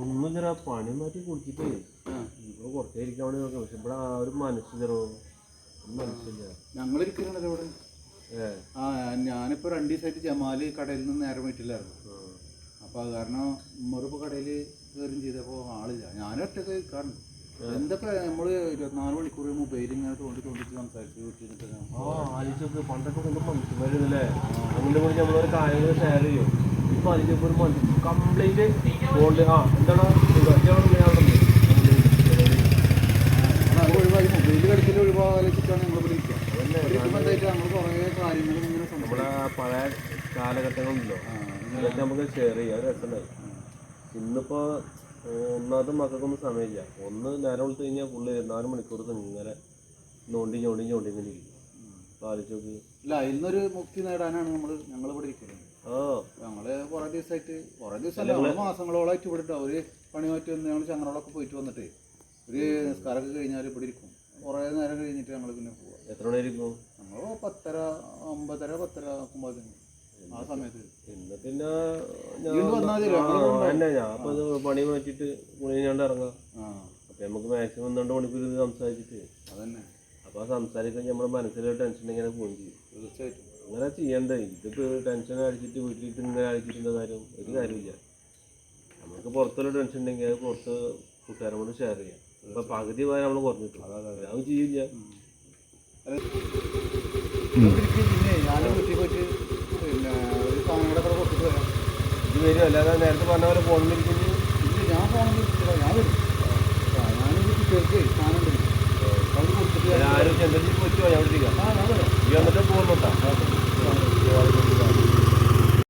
ഒന്നും ചെറിയ പണി മാറ്റി കുടിച്ചിട്ടേ. ഇപ്പൊ ഇവിടെ കുറച്ചേ ഇരിക്കാൻ വേണ്ടി നോക്കാം. പക്ഷെ ഇവിടെ ആ ഒരു മനസ്സ് ചെറോ മനസ്സില്ല. ഞങ്ങളിരിക്കുന്നുണ്ടല്ലോ ഇവിടെ. ആ ഞാനിപ്പോ രണ്ട് ദിവസമായിട്ട് ജമാൽ കടയിൽ നിന്ന് നേരം വീട്ടിലായിരുന്നു. അപ്പൊ അത് കാരണം ഉമ്മറിപ്പോ കടയിൽ കയറും ചെയ്തപ്പോ ആളില്ല. ഞാൻ ഒറ്റയ്ക്ക് എന്തൊക്കെ നമ്മൾ ഇരുപത്തിനാല് മണിക്കൂർ മൊബൈൽ ഇങ്ങനെ തോണ്ടി തോണ്ടിച്ച് സംസാരിച്ച് വീട്ടിൽ പണ്ടൊക്കെ കൊണ്ട് മനുഷ്യന്മാരുന്നല്ലേ അതുകൊണ്ട് കൂടി നമ്മളൊരു കാര്യങ്ങൾ ഷെയർ ചെയ്യും. ഒരു മനുഷ്യ കംപ്ലൈന്റ് ഫോണിൽ ആ എന്താണ് ഒഴിവായി മൊബൈൽ കളിക്കൽ ഒഴിവാകാലിച്ചിട്ടാണ് നമ്മൾ നമ്മളെ പഴയ കാലഘട്ടങ്ങളുണ്ടോ ആ, അതൊക്കെ നമുക്ക് ഷെയർ ചെയ്യാം. അത് രസമുണ്ടായി. ഇന്നിപ്പോ ഏഹ്, ഒന്നാമത്തെ മക്കൾക്കൊന്നും സമയമില്ല. ഒന്ന് നേരം വിളിച്ചു കഴിഞ്ഞാൽ ഫുള്ള് നാല് മണിക്കൂർ ഇങ്ങനെ നോണ്ടി ഞോണ്ടി ഞോണ്ടി ഇങ്ങനെ ഇരിക്കും. അപ്പൊ ആലോചിച്ച് നോക്ക്. ഇല്ല ഇന്നൊരു മുക്തി നേടാനാണ് നമ്മൾ ഞങ്ങൾ ഇവിടെ ഇരിക്കുന്നത്. ഞങ്ങൾ കുറേ ദിവസമായിട്ട് കുറേ ദിവസമല്ല മാസങ്ങളോളായിട്ട് ഇവിടെ ഉണ്ടാവും ഒരു പണി മാറ്റി വന്ന് ഞങ്ങൾ ചങ്ങനോളൊക്കെ പോയിട്ട് വന്നിട്ട് ഒരു നിസ്കാരമൊക്കെ കഴിഞ്ഞാൽ ഇവിടെ ഇരിക്കും. കുറേ നേരം കഴിഞ്ഞിട്ട് ഞങ്ങൾ പിന്നെ പോവാം. എത്ര മണിയായിരിക്കും ഞങ്ങൾ പത്തര ഒമ്പതര പത്തര ആക്കുമ്പോൾ ആ സമയത്ത്. ഇന്ന് പിന്നെ ഞാൻ ഞങ്ങൾ ഞാൻ പണി മാറ്റിട്ട് കുളിഞ്ഞാണ്ട് ഇറങ്ങാം. അപ്പൊ നമുക്ക് മാക്സിമം രണ്ട് മണിക്കൂർ ഇത് സംസാരിച്ചിട്ട്. അതന്നെ. അപ്പൊ ആ സംസാരിക്കാൻ നമ്മുടെ മനസ്സിലൊരു ടെൻഷൻ ഇങ്ങനെ പോവുകയും ചെയ്യും. തീർച്ചയായിട്ടും. അങ്ങനെ ചെയ്യണ്ടേ? ഇതിപ്പോൾ ടെൻഷൻ അടിച്ചിട്ട് വീട്ടിലിട്ട് ഇങ്ങനെ അടിച്ചിട്ടുള്ള കാര്യം ഒരു കാര്യമില്ല നമുക്ക് പുറത്തുള്ള ടെൻഷൻ ഉണ്ടെങ്കിൽ അത് പുറത്ത് കൂട്ടുകാരോട് ഷെയർ ചെയ്യാം. ഇപ്പൊ പകുതി പോയാൽ നമ്മൾ കുറഞ്ഞിട്ടു അത് ചെയ്യില്ല. ഇത് വരും. അല്ലാതെ നേരത്തെ പറഞ്ഞ പോലെ ഫോണിലിരിക്കുന്നു